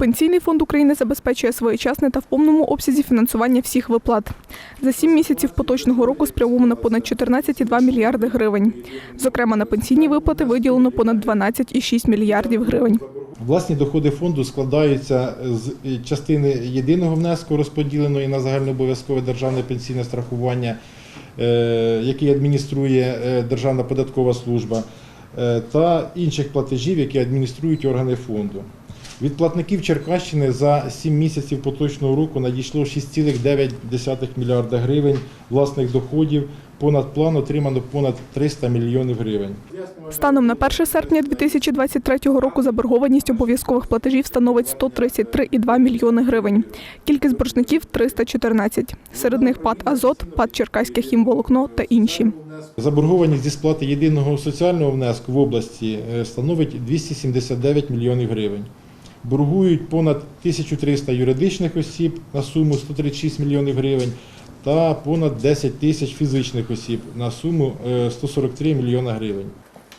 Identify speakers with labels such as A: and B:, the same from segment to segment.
A: Пенсійний фонд України забезпечує своєчасне та в повному обсязі фінансування всіх виплат. За сім місяців поточного року спрямовано понад 14,2 мільярди гривень. Зокрема, на пенсійні виплати виділено понад 12,6 мільярдів гривень.
B: Власні доходи фонду складаються з частини єдиного внеску, розподіленої на загальнообов'язкове державне пенсійне страхування, е, який адмініструє е, Державна податкова служба, е, та інших платежів, які адмініструють органи фонду. Від платників Черкащини за 7 місяців поточного року надійшло 6,9 мільярда гривень власних доходів. Понад план отримано понад 300 мільйонів гривень.
A: Станом на 1 серпня 2023 року заборгованість обов'язкових платежів становить 133,2 мільйони гривень. Кількість боржників 314. Серед них ПАД «Азот», ПАД «Черкаське хімволокно» та інші.
B: Заборгованість зі сплати єдиного соціального внеску в області е, становить 279 мільйонів гривень. Боргують понад 1300 юридичних осіб на суму 136 мільйонів гривень та понад 10 тисяч фізичних осіб на суму е, 143 мільйона гривень.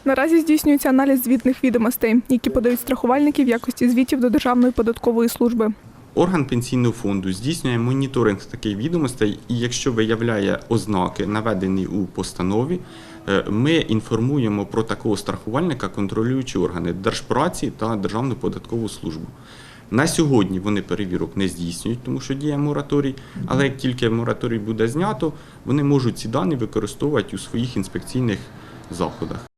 A: Наразі здійснюється аналіз звітних відомостей, які подають страхувальники в якості звітів до Державної податкової служби.
C: Орган пенсійного фонду здійснює моніторинг таких відомостей, і якщо виявляє ознаки, наведені у постанові, е, ми інформуємо про такого страхувальника контролюючі органи Держпраці та Державну податкову службу. На сьогодні вони перевірок не здійснюють, тому що діє мораторій. Але як тільки мораторій буде знято, вони можуть ці дані використовувати у своїх інспекційних заходах.